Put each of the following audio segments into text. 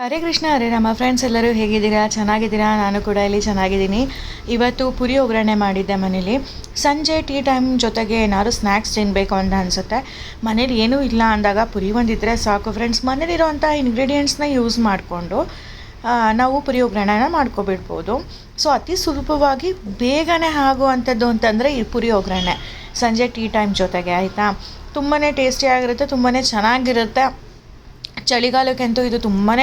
ಹರೇ ಕೃಷ್ಣ, ಹರೇ ನಮ್ಮ ಫ್ರೆಂಡ್ಸ್ ಎಲ್ಲರೂ ಹೇಗಿದ್ದೀರಾ? ಚೆನ್ನಾಗಿದ್ದೀರಾ? ನಾನು ಕೂಡ ಇಲ್ಲಿ ಚೆನ್ನಾಗಿದ್ದೀನಿ. ಇವತ್ತು ಪುರಿ ಒಗ್ಗರಣೆ ಮಾಡಿದ್ದೆ ಮನೇಲಿ. ಸಂಜೆ ಟೀ ಟೈಮ್ ಜೊತೆಗೆ ಏನಾದ್ರು ಸ್ನ್ಯಾಕ್ಸ್ ತಿನ್ನಬೇಕು ಅಂತ ಅನಿಸುತ್ತೆ. ಮನೇಲಿ ಏನೂ ಇಲ್ಲ ಅಂದಾಗ ಪುರಿ ಒಂದಿದ್ದರೆ ಸಾಕು ಫ್ರೆಂಡ್ಸ್ ಮನೇಲಿರೋವಂಥ ಇಂಗ್ರೀಡಿಯೆಂಟ್ಸ್ನ ಯೂಸ್ ಮಾಡಿಕೊಂಡು ನಾವು ಪುರಿ ಒಗ್ಗರಣೆನ ಮಾಡ್ಕೊಬಿಡ್ಬೋದು. ಸೊ ಅತಿ ಸುಲಭವಾಗಿ ಬೇಗನೆ ಆಗುವಂಥದ್ದು ಅಂತಂದರೆ ಈ ಪುರಿ ಒಗ್ಗರಣೆ. ಸಂಜೆ ಟೀ ಟೈಮ್ ಜೊತೆಗೆ, ಆಯಿತಾ? ತುಂಬಾ ಟೇಸ್ಟಿಯಾಗಿರುತ್ತೆ ತುಂಬಾ ಚೆನ್ನಾಗಿರುತ್ತೆ. ಚಳಿಗಾಲಕ್ಕಂತೂ ಇದು ತುಂಬಾ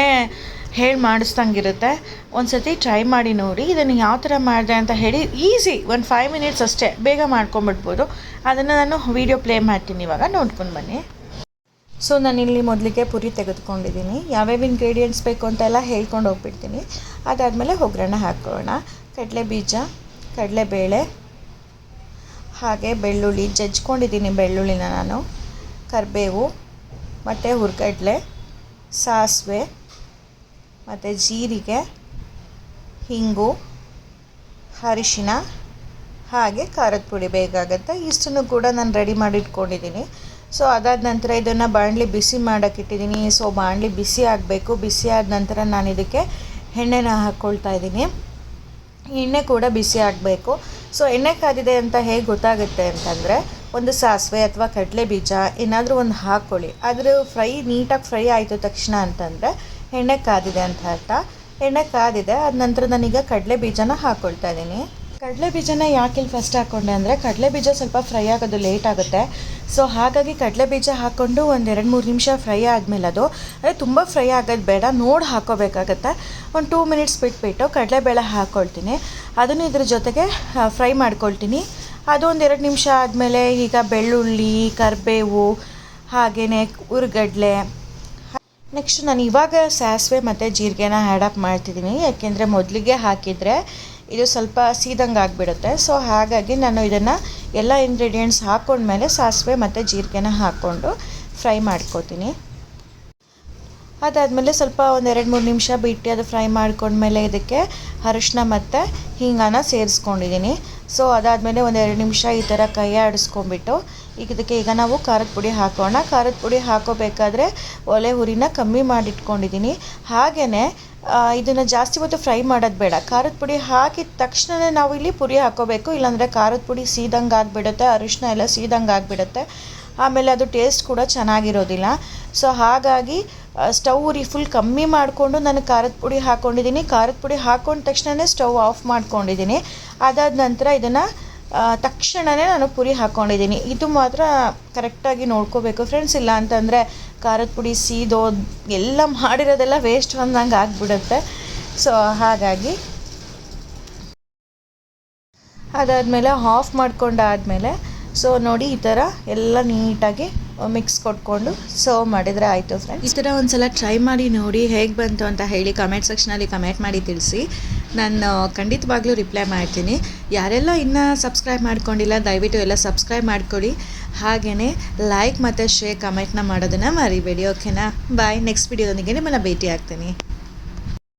ಹೇಳಿ ಮಾಡಿಸ್ದಂಗಿರುತ್ತೆ. ಒಂದು ಸತಿ ಟ್ರೈ ಮಾಡಿ ನೋಡಿ, ಇದನ್ನು ಯಾವ ಥರ ಮಾಡಿದೆ ಅಂತ ಹೇಳಿ ಈಸಿ ಒಂದು ಫೈವ್ ಮಿನಿಟ್ಸ್ ಅಷ್ಟೇ ಬೇಗ ಮಾಡ್ಕೊಂಬಿಡ್ಬೋದು. ಅದನ್ನು ನಾನು ವೀಡಿಯೋ ಪ್ಲೇ ಮಾಡ್ತೀನಿ ಇವಾಗ, ನೋಡ್ಕೊಂಡು ಬನ್ನಿ. ಸೊ ನಾನಿಲ್ಲಿ ಮೊದಲಿಗೆ ಪುರಿ ತೆಗೆದುಕೊಂಡಿದ್ದೀನಿ. ಯಾವ್ಯಾವ ಇಂಗ್ರೀಡಿಯೆಂಟ್ಸ್ ಬೇಕು ಅಂತೆಲ್ಲ ಹೇಳ್ಕೊಂಡು ಹೋಗ್ಬಿಡ್ತೀನಿ. ಅದಾದಮೇಲೆ ಒಗ್ಗರಣೆ ಹಾಕ್ಕೊಳ್ಳೋಣ ಕಡಲೆ ಬೀಜ ಕಡಲೆಬೇಳೆ ಹಾಗೆ ಬೆಳ್ಳುಳ್ಳಿ, ಜಜ್ಕೊಂಡಿದ್ದೀನಿ ಬೆಳ್ಳುಳ್ಳಿನ ನಾನು, ಕರಿಬೇವು, ಮತ್ತು ಹುರ್ಗಡ್ಲೆ. ಸಾಸಿವೆ, ಮತ್ತು ಜೀರಿಗೆ, ಹಿಂಗು, ಅರಿಶಿನ, ಹಾಗೆ ಖಾರದ ಪುಡಿ ಬೇಕಾಗುತ್ತೆ. ಇಷ್ಟನ್ನು ಕೂಡ ನಾನು ರೆಡಿ ಮಾಡಿ ಇಟ್ಕೊಂಡಿದ್ದೀನಿ ಸೊ ಅದಾದ ನಂತರ ಇದನ್ನು ಬಾಣಲಿ ಬಿಸಿ ಮಾಡೋಕ್ಕಿಟ್ಟಿದ್ದೀನಿ ಸೊ ಬಾಣಲಿ ಬಿಸಿ ಆಗಬೇಕು. ಬಿಸಿ ಆದ ನಂತರ ನಾನು ಇದಕ್ಕೆ ಎಣ್ಣೆನ ಹಾಕ್ಕೊಳ್ತಾ ಇದ್ದೀನಿ ಎಣ್ಣೆ ಕೂಡ ಬಿಸಿ ಆಗಬೇಕು. ಸೊ ಎಣ್ಣೆ ಕಾದಿದೆ ಅಂತ ಹೇಗೆ ಗೊತ್ತಾಗುತ್ತೆ ಅಂತಂದರೆ ಒಂದು ಸಾಸಿವೆ ಅಥವಾ ಕಡಲೆ ಬೀಜ, ಏನಾದರೂ ಒಂದು ಹಾಕ್ಕೊಳ್ಳಿ ಅದರ ಫ್ರೈ, ನೀಟಾಗಿ ಫ್ರೈ ಆಯಿತು ತಕ್ಷಣ ಅಂತಂದರೆ ಎಣ್ಣೆ ಕಾದಿದೆ ಅಂತ ಅರ್ಥ. ಎಣ್ಣೆ ಕಾದಿದೆ, ಅದ ನಂತರ ನಾನೀಗ ಕಡಲೆ ಬೀಜನ ಹಾಕ್ಕೊಳ್ತಾ ಇದ್ದೀನಿ. ಕಡಲೆ ಬೀಜನ ಯಾಕೆ ಇಲ್ಲಿ ಫಸ್ಟ್ ಹಾಕ್ಕೊಂಡೆ ಅಂದರೆ, ಕಡಲೆ ಬೀಜ ಸ್ವಲ್ಪ ಫ್ರೈ ಆಗೋದು ಲೇಟ್ ಆಗುತ್ತೆ. ಸೊ ಹಾಗಾಗಿ ಕಡಲೆ ಬೀಜ ಹಾಕ್ಕೊಂಡು ಒಂದು ಎರಡು ಮೂರು ನಿಮಿಷ ಫ್ರೈ ಆದಮೇಲೆ ಅದು ಅಂದರೆ ತುಂಬ ಫ್ರೈ ಆಗೋದು ಬೇಡ, ನೋಡಿ ಹಾಕೋಬೇಕಾಗತ್ತೆ. ಒಂದು ಟೂ ಮಿನಿಟ್ಸ್ ಬಿಟ್ಬಿಟ್ಟು ಕಡಲೆಬೇಳೆ ಹಾಕ್ಕೊಳ್ತೀನಿ ಅದನ್ನು ಇದ್ರ ಜೊತೆಗೆ ಫ್ರೈ ಮಾಡ್ಕೊಳ್ತೀನಿ. ಅದು ಒಂದು ಎರಡು ನಿಮಿಷ ಆದಮೇಲೆ ಈಗ ಬೆಳ್ಳುಳ್ಳಿ, ಕರಿಬೇವು ಹಾಗೆಯೇ ಉರ್ಗಡ್ಲೆ. ನೆಕ್ಸ್ಟ್ ನಾನು ಇವಾಗ ಸಾಸಿವೆ ಮತ್ತು ಜೀರಿಗೆನ ಆ್ಯಡಪ್ ಮಾಡ್ತಿದ್ದೀನಿ ಯಾಕೆಂದರೆ ಮೊದಲಿಗೆ ಹಾಕಿದರೆ ಇದು ಸ್ವಲ್ಪ ಸೀದಂಗೆ ಆಗಿಬಿಡುತ್ತೆ. ಸೊ ಹಾಗಾಗಿ ನಾನು ಇದನ್ನು ಎಲ್ಲ ಇಂಗ್ರೀಡಿಯೆಂಟ್ಸ್ ಹಾಕ್ಕೊಂಡ್ಮೇಲೆ ಸಾಸಿವೆ ಮತ್ತು ಜೀರಿಗೆನ ಹಾಕ್ಕೊಂಡು ಫ್ರೈ ಮಾಡ್ಕೋತೀನಿ. ಅದಾದಮೇಲೆ ಸ್ವಲ್ಪ ಒಂದು ಎರಡು ಮೂರು ನಿಮಿಷ ಬಿಟ್ಟು ಅದು ಫ್ರೈ ಮಾಡ್ಕೊಂಡ್ಮೇಲೆ ಇದಕ್ಕೆ ಅರಿಶಿನ ಮತ್ತು ಹಿಂಗಾನ ಸೇರಿಸ್ಕೊಂಡಿದ್ದೀನಿ ಸೊ ಅದಾದಮೇಲೆ ಒಂದು ಎರಡು ನಿಮಿಷ ಈ ಥರ ಕೈ ಆಡಿಸ್ಕೊಂಬಿಟ್ಟು ಈಗ ಇದಕ್ಕೆ ಈಗ ನಾವು ಖಾರದ ಪುಡಿ ಹಾಕೋಣ. ಖಾರದ ಪುಡಿ ಹಾಕೋಬೇಕಾದ್ರೆ ಒಲೆ ಹುರಿನ ಕಮ್ಮಿ ಮಾಡಿಟ್ಕೊಂಡಿದ್ದೀನಿ ಹಾಗೆಯೇ ಇದನ್ನು ಜಾಸ್ತಿ ಹೊತ್ತು ಫ್ರೈ ಮಾಡೋದು ಬೇಡ. ಖಾರದ ಪುಡಿ ಹಾಕಿದ ತಕ್ಷಣವೇ ನಾವು ಇಲ್ಲಿ ಪುರಿ ಹಾಕೋಬೇಕು. ಇಲ್ಲಾಂದರೆ ಖಾರದ ಪುಡಿ ಸೀದಂಗೆ ಆಗಿಬಿಡುತ್ತೆ, ಅರಿಶಿನ ಎಲ್ಲ ಸೀದಂಗೆ ಆಗಿಬಿಡುತ್ತೆ. ಆಮೇಲೆ ಅದು ಟೇಸ್ಟ್ ಕೂಡ ಚೆನ್ನಾಗಿರೋದಿಲ್ಲ. ಸೊ ಹಾಗಾಗಿ ಸ್ಟವ್ ಉರಿ ಫುಲ್ ಕಮ್ಮಿ ಮಾಡಿಕೊಂಡು ನಾನು ಖಾರದ ಪುಡಿ ಹಾಕ್ಕೊಂಡಿದ್ದೀನಿ ಖಾರದ ಪುಡಿ ಹಾಕ್ಕೊಂಡ ತಕ್ಷಣವೇ ಸ್ಟವ್ ಆಫ್ ಮಾಡ್ಕೊಂಡಿದ್ದೀನಿ. ಅದಾದ ನಂತರ ಇದನ್ನು ತಕ್ಷಣವೇ ನಾನು ಪುರಿ ಹಾಕ್ಕೊಂಡಿದ್ದೀನಿ ಇದು ಮಾತ್ರ ಕರೆಕ್ಟಾಗಿ ನೋಡ್ಕೋಬೇಕು ಫ್ರೆಂಡ್ಸ್ ಇಲ್ಲ ಅಂತಂದರೆ ಖಾರದ ಪುಡಿ, ಸೀದೋ, ಎಲ್ಲ ಮಾಡಿರೋದೆಲ್ಲ ವೇಸ್ಟ್ ಬಂದಂಗೆ ಆಗಿಬಿಡುತ್ತೆ. ಸೊ ಹಾಗಾಗಿ ಅದಾದಮೇಲೆ, ಆಫ್ ಮಾಡ್ಕೊಂಡಾದಮೇಲೆ ಸೊ ನೋಡಿ ಈ ಥರ ಎಲ್ಲ ನೀಟಾಗಿ ಮಿಕ್ಸ್ ಕೊಟ್ಕೊಂಡು ಸರ್ವ್ ಮಾಡಿದರೆ ಆಯಿತು ಫ್ರೆಂಡ್ಸ್ ಈ ಥರ ಒಂದು ಸಲ ಟ್ರೈ ಮಾಡಿ ನೋಡಿ ಹೇಗೆ ಬಂತು ಅಂತ ಹೇಳಿ ಕಮೆಂಟ್ ಸೆಕ್ಷನಲ್ಲಿ ಕಮೆಂಟ್ ಮಾಡಿ ತಿಳಿಸಿ. ನಾನು ಖಂಡಿತವಾಗ್ಲೂ ರಿಪ್ಲೈ ಮಾಡ್ತೀನಿ. ಯಾರೆಲ್ಲ ಇನ್ನೂ ಸಬ್ಸ್ಕ್ರೈಬ್ ಮಾಡ್ಕೊಂಡಿಲ್ಲ, ದಯವಿಟ್ಟು ಎಲ್ಲ ಸಬ್ಸ್ಕ್ರೈಬ್ ಮಾಡ್ಕೊಳ್ಳಿ ಹಾಗೆಯೇ ಲೈಕ್ ಮತ್ತು ಶೇರ್ ಕಮೆಂಟ್ನ ಮಾಡೋದನ್ನು ಮರಿಬೇಡಿ ಓಕೆನಾ ಬಾಯ್ ನೆಕ್ಸ್ಟ್ ವಿಡಿಯೋದೊಂದಿಗೆ ನಿಮ್ಮನ್ನು ಭೇಟಿ ಆಗ್ತೀನಿ